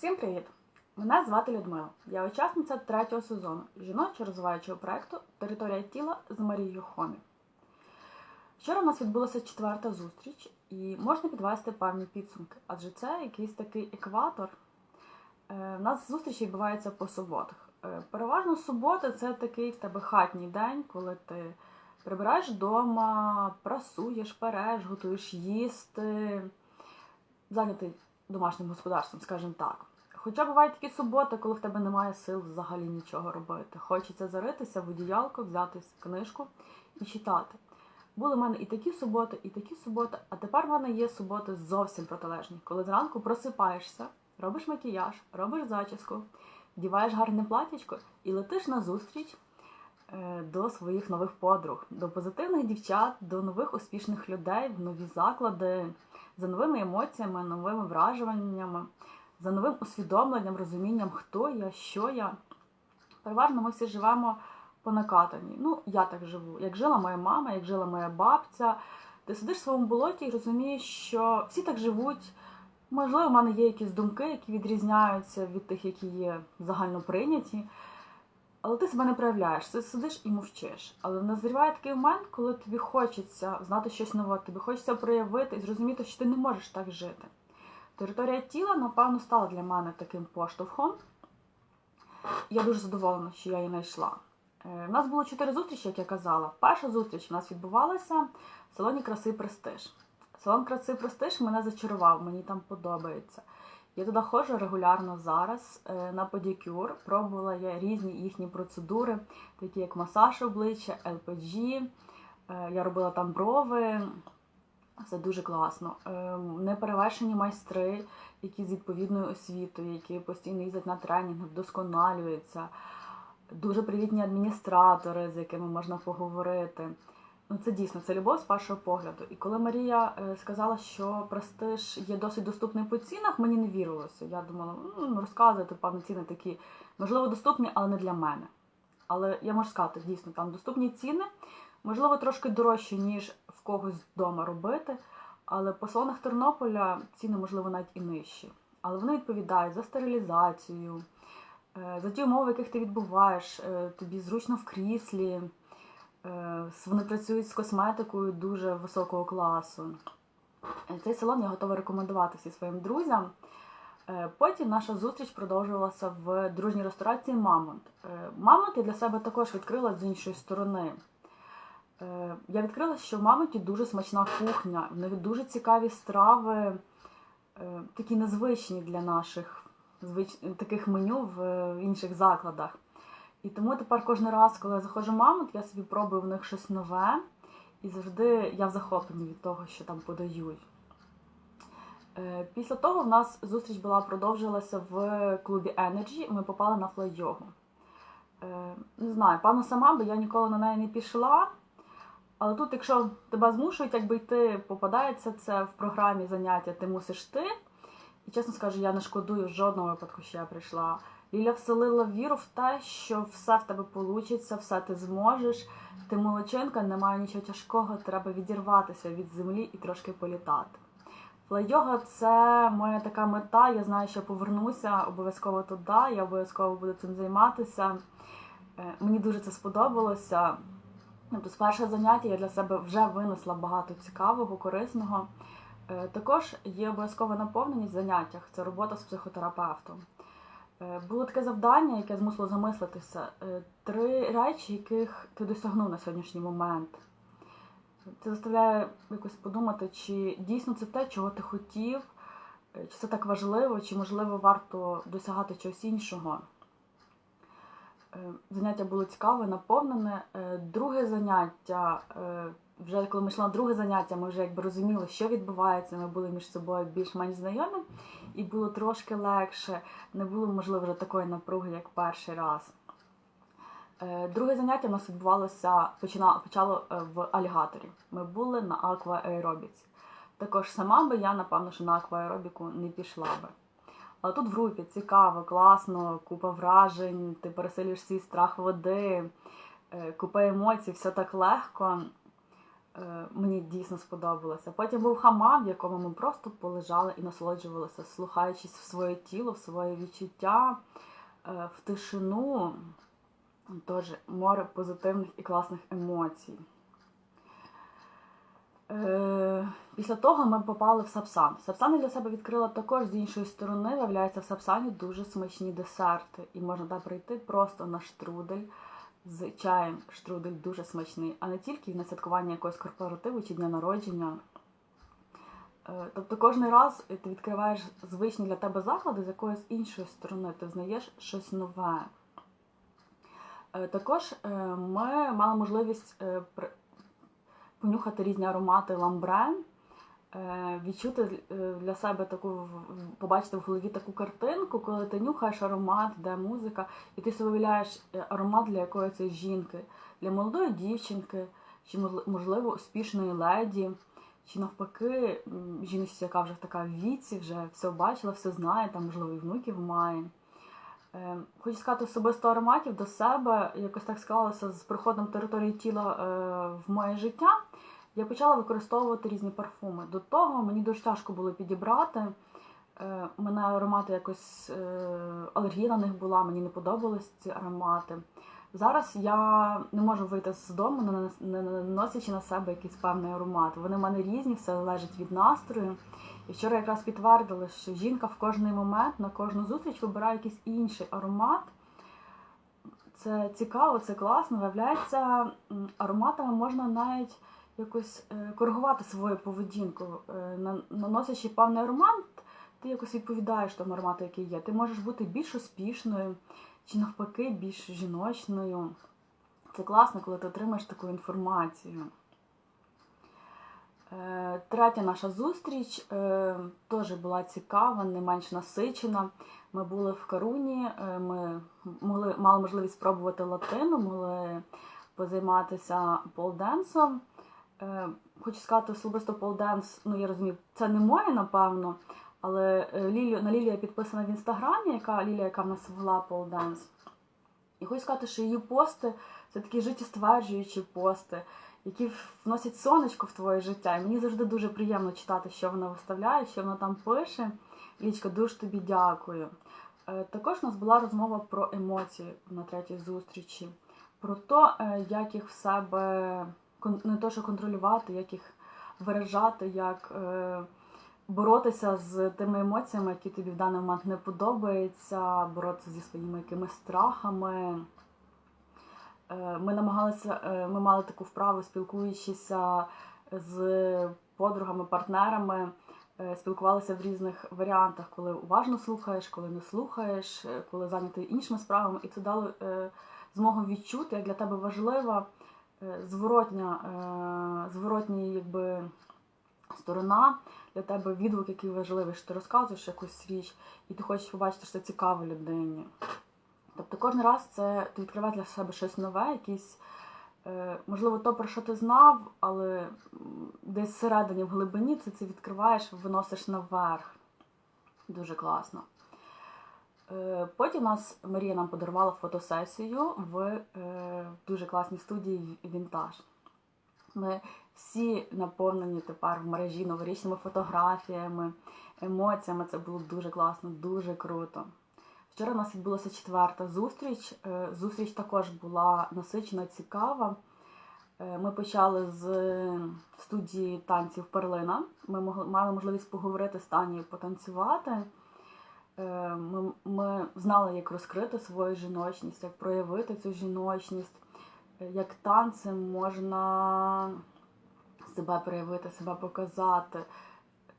Всім привіт! Мене звати Людмила. Я учасниця третього сезону жіночого розвиваючого проєкту Територія тіла з Марією Хомі. Вчора у нас відбулася четверта зустріч, і можна підвести певні підсумки, адже це якийсь такий екватор. Е, У нас зустрічі відбуваються по суботах. Е, Переважно субота це такий в тебе хатній день, коли ти прибираєш вдома, прасуєш, переш, готуєш їсти, зайнятий домашнім господарством, скажімо так. Хоча бувають такі суботи, коли в тебе немає сил взагалі нічого робити. Хочеться заритися в одіялко, взяти книжку і читати. Були в мене і такі суботи, і такі суботи, а тепер в мене є суботи зовсім протилежні, коли зранку просипаєшся, робиш макіяж, робиш зачіску, вдіваєш гарне платічко і летиш на зустріч е, до своїх нових подруг, до позитивних дівчат, до нових успішних людей, в нові заклади, за новими емоціями, новими враженнями, за новим усвідомленням, розумінням, хто я, що я. Переважно ми всі живемо по накатанні. Ну, я так живу. Як жила моя мама, як жила моя бабця. Ти сидиш в своєму болоті і розумієш, що всі так живуть. Можливо, в мене є якісь думки, які відрізняються від тих, які є загально прийняті. Але ти себе не проявляєш, ти сидиш і мовчиш. Але назріває такий момент, коли тобі хочеться знати щось нове, тобі хочеться проявити і зрозуміти, що ти не можеш так жити. Територія тіла, напевно, стала для мене таким поштовхом. Я дуже задоволена, що я її знайшла. Е, У нас було чотири зустрічі, як я казала. Перша зустріч у нас відбувалася в салоні краси Престиж. Салон краси Престиж мене зачарував, мені там подобається. Я туди ходжу регулярно зараз е, на подікюр. Пробувала я різні їхні процедури, такі як масаж обличчя, ЛПГ. Е, Я робила там брови. Все дуже класно. Е, Неперевершені майстри, які з відповідною освітою, які постійно їздять на тренінги, вдосконалюються. Дуже привітні адміністратори, з якими можна поговорити. Ну, це дійсно це любов з першого погляду. І коли Марія е, сказала, що престиж є досить доступний по цінах, мені не вірилося. Я думала, ну розказуєте, певно, ціни такі, можливо, доступні, але не для мене. Але я можу сказати, дійсно, там доступні ціни, можливо, трошки дорожчі, ніж когось вдома робити. Але по салонах Тернополя ціни, можливо, навіть і нижчі. Але вони відповідають за стерилізацію, е, за ті умови, в яких ти відбуваєш, е, тобі зручно в кріслі. Е, Вони працюють з косметикою дуже високого класу. Цей салон я готова рекомендувати всім своїм друзям. Потім наша зустріч продовжувалася в дружній ресторації Мамонт. Мамонт я для себе також відкрила з іншої сторони. Е, Я відкрила, що в Мамонті дуже смачна кухня, в них дуже цікаві страви, е, такі незвичні для наших звич... таких меню в е, інших закладах. І тому тепер кожен раз, коли я заходжу в мамонт, я собі пробую в них щось нове, і завжди я в захопленні від того, що там подають. Після того в нас зустріч була продовжилася в клубі Energy, ми попали на флай-йогу. Не знаю, певно, сама би я ніколи на неї не пішла. Але тут, якщо тебе змушують, якби йти, попадається це в програмі заняття, ти мусиш ти. І чесно скажу, я не шкодую в жодному випадку, що я прийшла. Ліля вселила віру в те, що все в тебе вийде, все ти зможеш. Ти молодчинка, немає нічого тяжкого, треба відірватися від землі і трошки політати. Флай-йога – це моя така мета. Я знаю, що повернуся обов'язково туди, я обов'язково буду цим займатися. Е, Мені дуже це сподобалося. Тобто, з заняття я для себе вже винесла багато цікавого, корисного. Е, Також є обов'язкова наповненість в заняттях це робота з психотерапевтом. Е, Було таке завдання, яке змусило замислитися. Е, Три речі, яких ти досягнув на сьогоднішній момент. Це заставляє якось подумати, чи дійсно це те, чого ти хотів, чи це так важливо, чи можливо варто досягати чогось іншого. Е, Заняття було цікаве, наповнене. Е, Друге заняття, е, вже коли ми йшли на друге заняття, ми вже якби розуміли, що відбувається. Ми були між собою більш-менш знайомі, і було трошки легше. Не було, можливо, вже такої напруги, як перший раз. Друге заняття у нас відбувалося почина- почало в алігаторі. Ми були на аквааеробіці. Також сама би я, напевно, що на аквааеробіку не пішла би. Але тут в групі цікаво, класно, купа вражень, ти пересилюєш свій страх води, е, купа емоцій, все так легко. Е, Мені дійсно сподобалося. Потім був хамам, в якому ми просто полежали і насолоджувалися, слухаючись в своє тіло, в своє відчуття, е, в тишину. Тож море позитивних і класних емоцій. Е, Після того ми попали в Сапсан. Сапсан для себе відкрила також з іншої сторони. Виявляється, в Сапсані дуже смачні десерти. І можна там прийти просто на штрудель з чаєм. Штрудель дуже смачний, а не тільки на святкування якогось корпоративу чи дня народження. Е, Тобто кожен раз ти відкриваєш звичні для тебе заклади з якоїсь іншої сторони, ти знаєш щось нове. Е, Також ми мали можливість понюхати різні аромати ламбре, е, відчути е, для себе таку, побачити в голові таку картинку, коли ти нюхаєш аромат, де музика, і ти собі уявляєш е, аромат для якоїсь цієї жінки, для молодої дівчинки, чи можли- можливо успішної леді, чи навпаки жіночці, яка вже така в віці, вже все бачила, все знає, там, можливо, і внуків має. Е, Хочу сказати, особисто ароматів до себе якось так склалося з приходом території тіла е, в моє життя. Я почала використовувати різні парфуми. До того мені дуже тяжко було підібрати. Е, У мене аромати якось е, алергія на них була, мені не подобались ці аромати. Зараз я не можу вийти з дому, не наносячи на себе якийсь певний аромат. Вони в мене різні, все залежить від настрою. І вчора якраз підтвердили, що жінка в кожний момент на кожну зустріч вибирає якийсь інший аромат. Це цікаво, це класно. Виявляється, ароматами можна навіть якось е, коригувати свою поведінку. Е, Наносячи певний аромат, ти якось відповідаєш тому аромату, який є. Ти можеш бути більш успішною, чи навпаки більш жіночною. Це класно, коли ти отримаєш таку інформацію. Е, Третя наша зустріч е, теж була цікава, не менш насичена. Ми були в Каруні, е, ми могли, мали можливість спробувати латину, могли позайматися полденсом. Хочу сказати, особисто полденс, ну я розумію, це не моє, напевно, але Лілі, на Лілія підписана в інстаграмі, яка Лілія, яка в нас вела полденс. І хочу сказати, що її пости це такі життєстверджуючі пости, які вносять сонечко в твоє життя. І мені завжди дуже приємно читати, що вона виставляє, що вона там пише. Лічка, дуже тобі дякую. Е, Також у нас була розмова про емоції на третій зустрічі, про те, як їх в себе не то, що контролювати, як їх виражати, як е, боротися з тими емоціями, які тобі в даний момент не подобаються, боротися зі своїми якимись страхами. Е, Ми намагалися, е, ми мали таку вправу, спілкуючися з подругами, партнерами, е, спілкувалися в різних варіантах, коли уважно слухаєш, коли не слухаєш, коли зайнятий іншими справами, і це дало змогу відчути, як для тебе важлива зворотня, зворотній якби, сторона для тебе відгук, який важливий, що ти розказуєш якусь річ, і ти хочеш побачити, що це цікаво людині. Тобто кожен раз це ти відкриваєш для себе щось нове, якісь, е, можливо, то, про що ти знав, але десь всередині, в глибині ти це відкриваєш, виносиш наверх. Дуже класно. Е, Потім нас Марія нам подарувала фотосесію в е, дуже класній студії Вінтаж. Ми всі наповнені тепер в мережі новорічними фотографіями, емоціями. Це було дуже класно, дуже круто. Вчора у нас відбулася четверта зустріч. Е, Зустріч також була насичена, цікава. Е, Ми почали з студії танців Перлина. Ми мали можливість поговорити з Танією, потанцювати. Е, Ми, ми знали, як розкрити свою жіночність, як проявити цю жіночність, е, як танцем можна себе проявити, себе показати.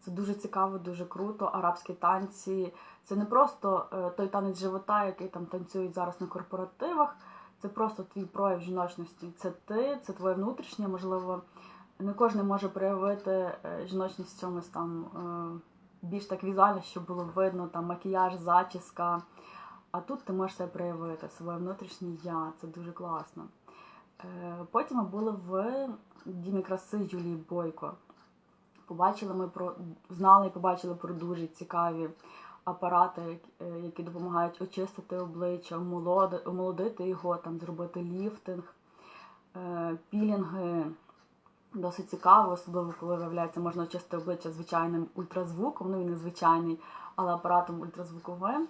Це дуже цікаво, дуже круто. Арабські танці це не просто е, той танець живота, який там танцюють зараз на корпоративах. Це просто твій прояв жіночності. Це ти, це твоє внутрішнє. Можливо, не кожен може проявити е, жіночність в чомусь там е, більш так візуально, щоб було видно, там макіяж, зачіска. А тут ти можеш себе проявити, своє внутрішнє я. Це дуже класно. Потім ми були в Дімі краси Юлії Бойко. Побачили ми про знали і побачили про дуже цікаві апарати, е, які допомагають очистити обличчя, омолоди- омолодити його, там зробити ліфтинг, е, пілінги. Досить цікаво, особливо коли виявляється, можна очистити обличчя звичайним ультразвуком, ну він не звичайний, але апаратом ультразвуковим.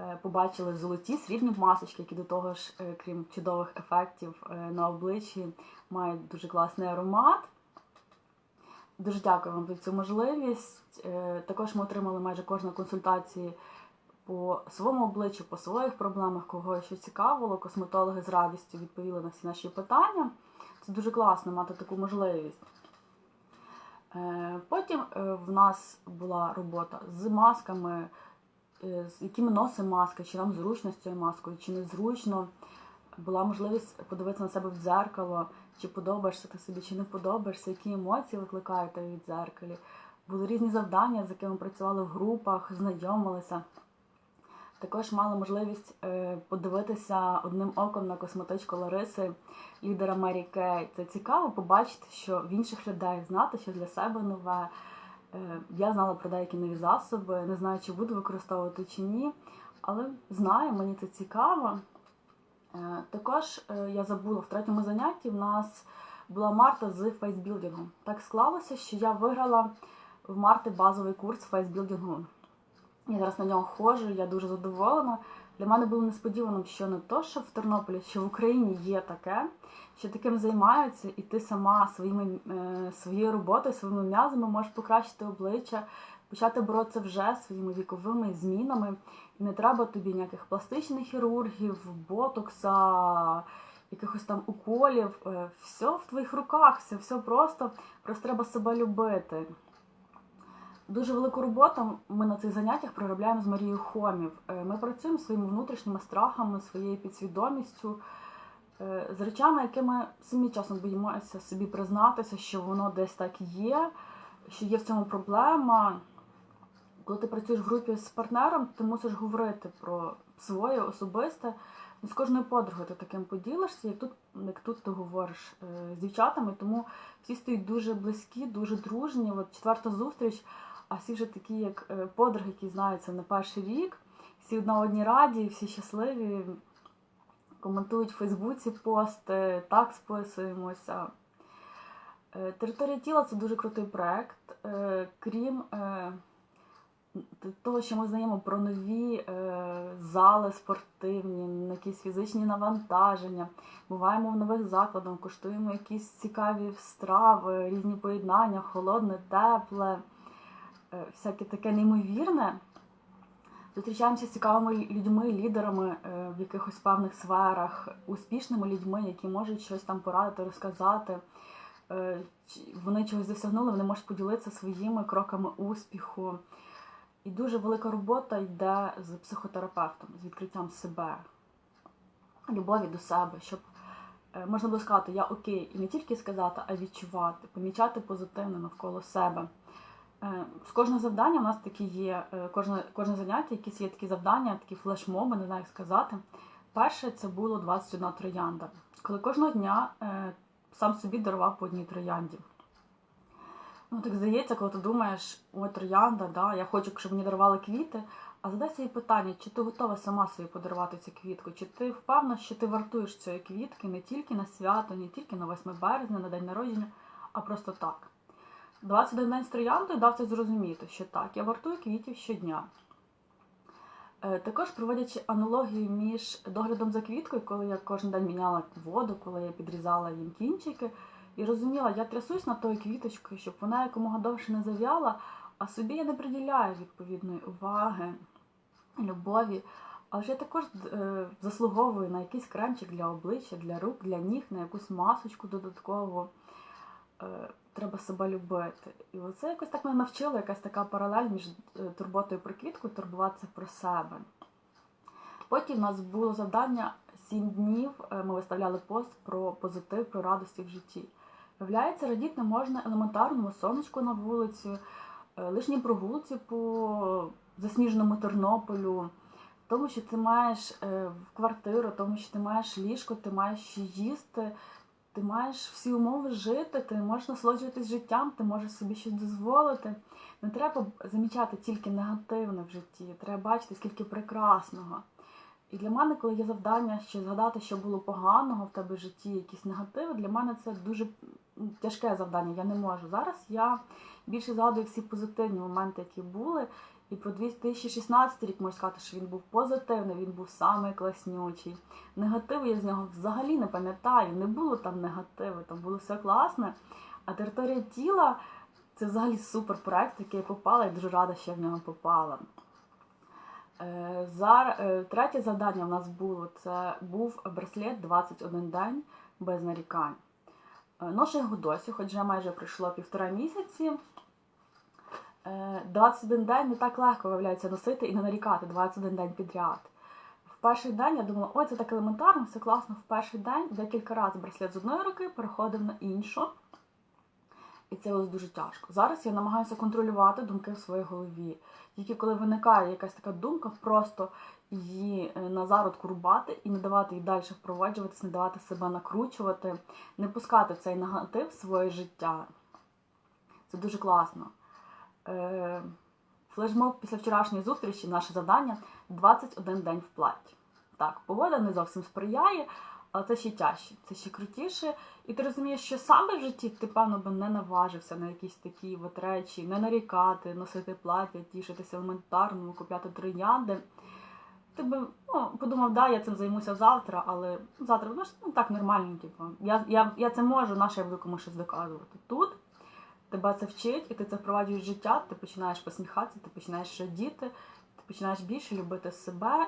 Е, Побачили золоті срібні масочки, які до того ж, крім чудових ефектів на обличчі, мають дуже класний аромат. Дуже дякую вам за цю можливість. Е, Також ми отримали майже кожну консультацію по своєму обличчю, по своїх проблемах, кого що цікавило. Косметологи з радістю відповіли на всі наші питання. Це дуже класно мати таку можливість. Е, Потім е, в нас була робота з масками, з якими носимо маски, чи нам зручно з цією маскою, чи незручно. Була можливість подивитися на себе в дзеркало, чи подобаєшся ти собі, чи не подобаєшся, які емоції викликає тебе від дзеркалі. Були різні завдання, з якими працювали в групах, знайомилися. Також мали можливість е, подивитися одним оком на косметичку Лариси, лідера Мері Кей. Це цікаво побачити, що в інших людей знати, що для себе нове. Е, я знала про деякі нові засоби, не знаю, чи буду використовувати чи ні, але знаю, мені це цікаво. Е, Також е, я забула в третьому занятті в нас була Марта з фейсбілдингу. Так склалося, що я виграла в Марти базовий курс фейсбілдингу. Я зараз на нього ходжу, я дуже задоволена. Для мене було несподіваним, що не то, що в Тернополі, що в Україні є таке, що таким займаються, і ти сама своїми, е, своєю роботою, своїми м'язами можеш покращити обличчя, почати боротися вже своїми віковими змінами. І не треба тобі ніяких пластичних хірургів, ботокса, якихось там уколів. Е, Все в твоїх руках, все, все просто, просто треба себе любити. Дуже велику роботу ми на цих заняттях проробляємо з Марією Хомів. Е, Ми працюємо своїми внутрішніми страхами, своєю підсвідомістю, е, з речами, якими самі часом боїмося собі признатися, що воно десь так є, що є в цьому проблема. Коли ти працюєш в групі з партнером, ти мусиш говорити про своє особисте. Ну, З кожною подругою ти таким поділишся, як тут, як тут ти говориш е, з дівчатами, тому всі стають дуже близькі, дуже дружні. От четверта зустріч, а всі вже такі, як е, подруги, які знаються на перший рік, всі одна одній раді, всі щасливі, коментують в Фейсбуці пости, так списуємося. Е, Територія тіла це дуже крутий проект. Крім того, що ми знаємо про нові е, зали спортивні, якісь фізичні навантаження, буваємо в нових закладах, куштуємо якісь цікаві страви, різні поєднання, холодне, тепле, е, всяке таке неймовірне. Зустрічаємося з цікавими людьми, лідерами е, в якихось певних сферах, успішними людьми, які можуть щось там порадити, розказати. Вони чогось досягнули, вони можуть поділитися своїми кроками успіху. І дуже велика робота йде з психотерапевтом, з відкриттям себе, любові до себе, щоб е, можна було сказати, я окей, і не тільки сказати, а відчувати, помічати позитивне навколо себе. Е, З кожного завдання у нас такі є, е, кожне, кожне заняття, якісь є такі завдання, такі флешмоби, не знаю, як сказати. Перше це було 21 троянда, коли кожного дня сам собі дарував по одній троянді. Ну, так здається, коли ти думаєш, ой, троянда, да, я хочу, щоб мені дарували квіти. А задай собі питання, чи ти готова сама собі подарувати цю квітку, чи ти впевнена, що ти вартуєш цієї квітки не тільки на свято, не тільки на 8 березня, на день народження, а просто так. 21 день з трояндою дав це зрозуміти, що так, я вартую квітів щодня. Е, Також проводячи аналогію між доглядом за квіткою, коли я кожен день міняла воду, коли я підрізала їм кінчики, і розуміла, я трясусь над тою квіточкою, щоб вона якомога довше не зав'яла, а собі я не приділяю відповідної уваги, любові. А вже також е, заслуговую на якийсь кремчик для обличчя, для рук, для ніг, на якусь масочку додаткову. Е, треба себе любити. І оце якось так мене навчило, якась така паралель між е, турботою про квітку турбуватися про себе. Потім в нас було завдання 7 днів. Ми виставляли пост про позитив, про радості в житті. Виявляється, радіти можна елементарному сонечку на вулиці, е, лишній прогулці по засніженому Тернополю, тому що ти маєш е, квартиру, тому що ти маєш ліжко, ти маєш їсти, ти маєш всі умови жити, ти можеш насолоджуватись життям, ти можеш собі щось дозволити. Не треба замічати тільки негативне в житті, треба бачити, скільки прекрасного. І для мене, коли є завдання ще згадати, що було поганого в тебе в житті, якісь негативи, для мене це дуже тяжке завдання, я не можу. Зараз я більше згадую всі позитивні моменти, які були. І про 2016 рік можу сказати, що він був позитивний, він був самий класнючий. Негативу я з нього взагалі не пам'ятаю. Не було там негативу, там було все класне. А територія тіла це взагалі супер проект, який я попала, і дуже рада, що я в нього попала. Е, е, Третє завдання в нас було це був браслет 21 день без нарікань. Е, Ношу його досі, хоч вже майже пройшло півтора місяці. Е, 21 день не так легко виявляється носити і не нарікати 21 день підряд. В перший день я думала, ой, це так елементарно, все класно. В перший день декілька разів браслет з одної руки переходив на іншу. І це було дуже тяжко. Зараз я намагаюся контролювати думки в своїй голові. Тільки коли виникає якась така думка, просто її е, на зародку рубати і не давати їй далі впроваджуватись, не давати себе накручувати, не пускати в цей негатив в своє життя. Це дуже класно. Е, Флешмоб після вчорашньої зустрічі, наше завдання 21 день в платі. Так, погода не зовсім сприяє, але це ще тяжче, це ще крутіше. І ти розумієш, що сам би в житті ти, певно, би не наважився на якісь такі от речі, не нарікати, носити плаття, тішитися елементарному, купляти троянди. Ти би ну, подумав, да, я цим займуся завтра, але завтра ну, ну так нормально, типу. Я, я, я це можу, наше я буду комусь щось доказувати. Тут тебе це вчить, і ти це впроваджуєш життя, ти починаєш посміхатися, ти починаєш радіти, ти починаєш більше любити себе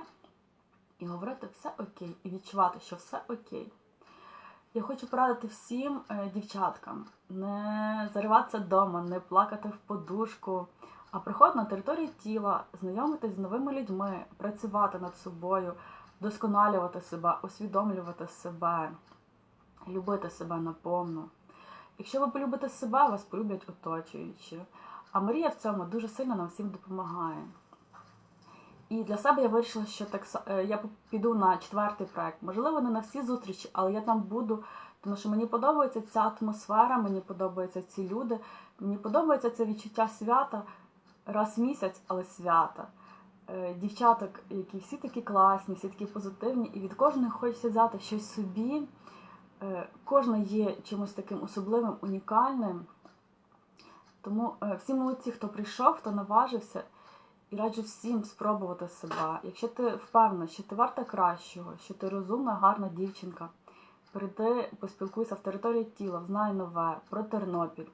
і говорити все окей, і відчувати, що все окей. Я хочу порадити всім е, дівчаткам не зариватися вдома, не плакати в подушку, а приходити на територію тіла, знайомитись з новими людьми, працювати над собою, вдосконалювати себе, усвідомлювати себе, любити себе наповну. Якщо ви полюбите себе, вас полюблять оточуючі. А Марія в цьому дуже сильно нам всім допомагає. І для себе я вирішила, що так е, я піду на четвертий проект. Можливо, не на всі зустрічі, але я там буду, тому що мені подобається ця атмосфера, мені подобаються ці люди, мені подобається це відчуття свята раз в місяць, але свята. Е, Дівчаток, які всі такі класні, всі такі позитивні, і від кожної хочеться взяти щось собі. Е, Кожна є чимось таким особливим, унікальним. Тому всі молодці, хто прийшов, хто наважився, раджу всім спробувати себе. Якщо ти впевнена, що ти варта кращого, що ти розумна, гарна дівчинка, прийди, поспілкуйся в території тіла, знай нове про Тернопіль,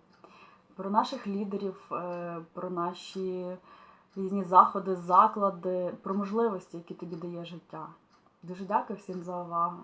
про наших лідерів, е, про наші різні заходи, заклади, про можливості, які тобі дає життя. Дуже дякую всім за увагу.